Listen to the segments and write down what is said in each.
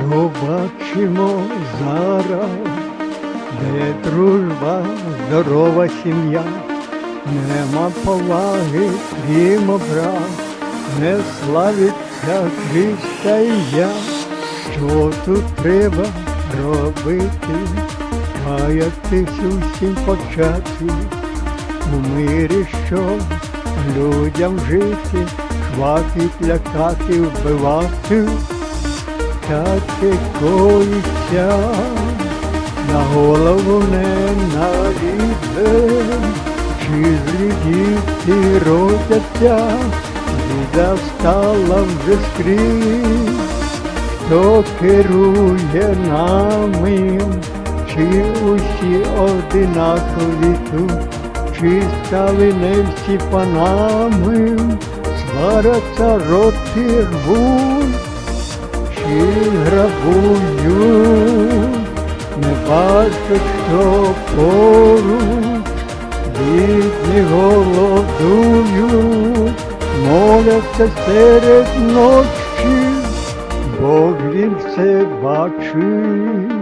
Що бачимо зараз, де дружба, здорова сім'я, нема поваги, крім образ, не славиться Христа і я, що тут треба робити, каятись усім почати, у мирі, щоб людям жити, хватить лякати, вбивати таке коїться, на голову не налізе, чи злі діти родяться, біда стала вже скрізь, хто керує нами, чи усі одинакові тут, чи стали не всі панами, сваряться роти рвуть, грабують, не бачать, що поруч, бідні голодують, моляться серед ночі, Бог він все бачить,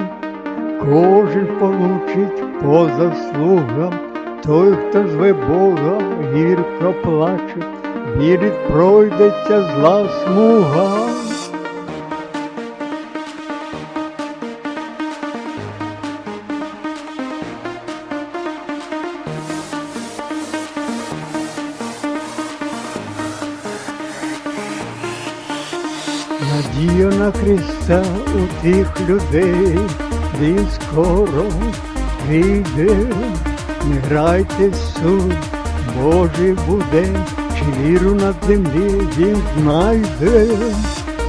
кожен получить по заслугам, той, хто зве Бога, гірко плаче, вірить, пройдеться зла смуга. Надію на Христа у тих людей, Він скоро прийде, не грайте суд, Божий буде, чи віру на землі він знайде.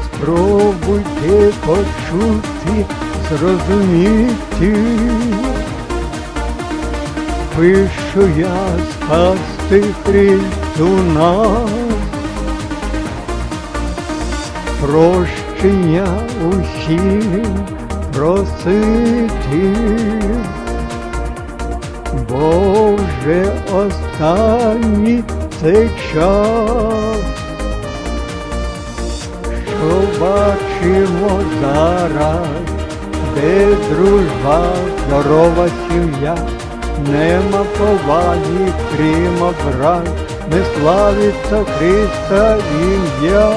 Спробуйте почути, зрозуміти, пишу я спасти Христу нас. Прощення усім просити, Боже, останній цей час, що бачимо зараз, де дружба, здорова сім'я, нема поваги, крім образ, не славиться Христа ім'я.